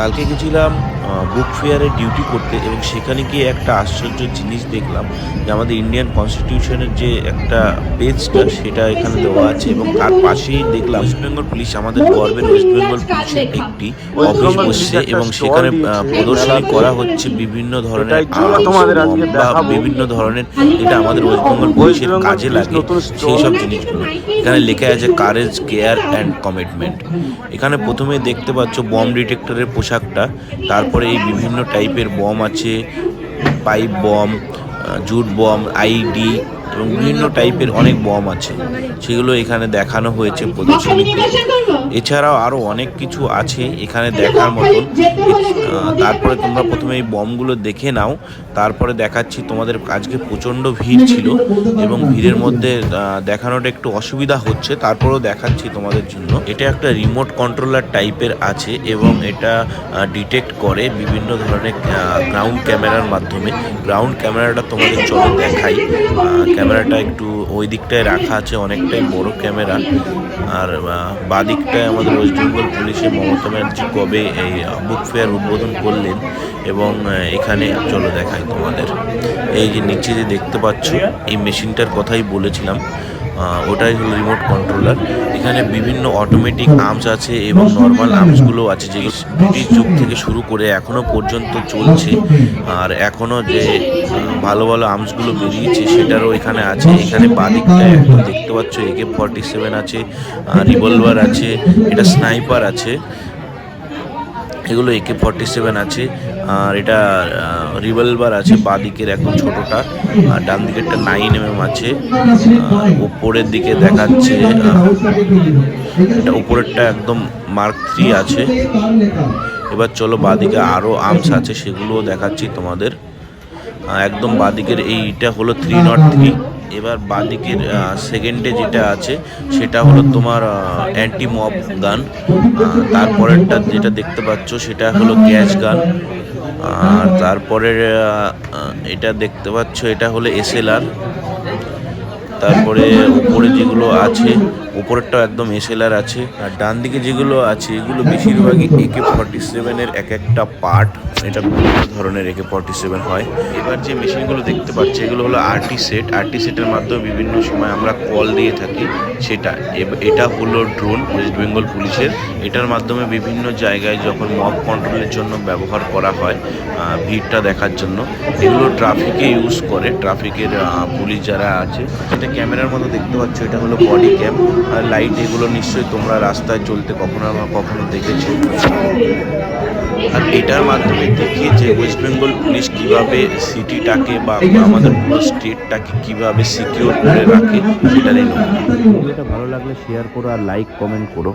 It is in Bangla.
কালকে গেছিলাম বুক ফেয়ারে ডিউটি করতে এবং সেখানে গিয়ে একটা আশ্চর্য জিনিস দেখলাম যে আমাদের ইন্ডিয়ান কনস্টিটিউশনের যে একটা পেজটা সেটা এখানে দেওয়া আছে এবং তার পাশেই দেখলাম ওয়েস্ট বেঙ্গল পুলিশ আমাদের গর্বের ওয়েস্ট বেঙ্গল পুলিশের একটি অফিস বসছে এবং সেখানে প্রদর্শনী করা হচ্ছে বিভিন্ন ধরনের বা বিভিন্ন ধরনের যেটা আমাদের ওয়েস্ট বেঙ্গল পুলিশের কাজে লাগে সেই সব জিনিসগুলো। এখানে লেখা আছে কারেজ কেয়ার অ্যান্ড কমিটমেন্ট এখানে প্রথমে দেখতে পাচ্ছ বম ডিটেক্টরের পোশাকটা তারপরে এই বিভিন্ন টাইপের বম আছে, pipe bomb jute bomb ID এবং বিভিন্ন টাইপের অনেক বম আছে। সেগুলো এখানে দেখানো হয়েছে প্রদর্শনীতে। এছাড়াও আরও অনেক কিছু আছে এখানে দেখার মতন। তারপরে তোমরা প্রথমে এই বমগুলো দেখে নাও। তারপরে দেখাচ্ছি তোমাদের আজকে প্রচণ্ড ভিড় ছিল এবং ভিড়ের মধ্যে দেখানোটা একটু অসুবিধা হচ্ছে। তারপরেও দেখাচ্ছি তোমাদের জন্য। এটা একটা রিমোট কন্ট্রোলার টাইপের আছে এবং এটা ডিটেক্ট করে বিভিন্ন ধরনের গ্রাউন্ড ক্যামেরার মাধ্যমে। গ্রাউন্ড ক্যামেরাটা তোমাদের চলো দেখাই। ক্যামেরাটা একটু ওই দিকটায় রাখা আছে অনেকটাই বড় ক্যামেরা আর আহ, বাঁ দিকটায় আমাদের ওয়েস্ট বেঙ্গল পুলিশের মমতা ব্যানার্জি কবে এই বুক ফেয়ার উদ্বোধন করলেন এবং এখানে চলো দেখাই তোমাদের। এই যে নিচে যে দেখতে পাচ্ছ, এই মেশিনটার কথাই বলেছিলাম ওটাই হলো রিমোট কন্ট্রোলার এখানে বিভিন্ন অটোমেটিক আর্মস আছে এবং নর্মাল আর্মসগুলো আছে যেগুলো ব্রিটিশ যুগ থেকে শুরু করে এখনও পর্যন্ত চলছে। আর এখনও যে ভালো ভালো আর্মসগুলো বেরিয়েছে, সেটারও এখানে আছে। এখানে বাদিকটায় একদম দেখতে পাচ্ছ একে ফর্টি সেভেন আছে রিভলভার আছে, এটা স্নাইপার আছে। এগুলো একে ফর্টি সেভেন আছে, আর এটা রিভলভার আছে বাদিকের একদম ছোটটা, আর ডান দিকেরটা নাইন এম এম আছে উপরের দিকে দেখাচ্ছে এটা উপরেরটা একদম মার্ক থ্রি আছে। এবার চলো বাদিকে আরও আর্মস আছে, সেগুলোও দেখাচ্ছি তোমাদের। একদম বাদিকের এইটা হলো থ্রি নট থ্রি এবার বাদিকের সেকেন্ডে যেটা আছে, সেটা হলো তোমার অ্যান্টি মব গান। তারপরেরটা যেটা দেখতে পাচ্ছ, সেটা হলো গ্যাস গান। আর তারপরে এটা দেখতে পাচ্ছ, এটা হলো এসএলআর তারপরে উপরে যেগুলো আছে উপরেরটা একদম এসএলআর আছে, আর ডান দিকে যেগুলো আছে, এগুলো বেশিরভাগই একে ফর্টি সেভেনের এক একটা পার্ট এটা বিভিন্ন ধরনের একে ফর্টি সেভেন হয়। এবার যে মেশিনগুলো দেখতে পাচ্ছি, এগুলো হলো আরটি সেট আরটি সেটের মাধ্যমে বিভিন্ন সময় আমরা কল দিয়ে থাকি সেটা। এটা হলো ড্রোন ওয়েস্ট বেঙ্গল পুলিশের। এটার মাধ্যমে বিভিন্ন জায়গায় যখন মব কন্ট্রোলের জন্য ব্যবহার করা হয় ভিড়টা দেখার জন্য। এগুলো ট্রাফিকে ইউজ করে। ট্রাফিকের পুলিশ যারা আছে যেটা ক্যামেরার মতো দেখতে পাচ্ছ, এটা হলো বডি ক্যাম আর লাইট এগুলো নিশ্চয়ই তোমরা রাস্তায় চলতে কখনো না কখনো দেখেছ। আর এটার মাধ্যমে দেখি যে ওয়েস্ট বেঙ্গল পুলিশ কীভাবে সিটিটাকে বা আমাদের পুরো স্টেটটাকে কীভাবে সিকিউর করে রাখে সেটা দেখো ভিডিওটা ভালো লাগলে শেয়ার করো আর লাইক কমেন্ট করো।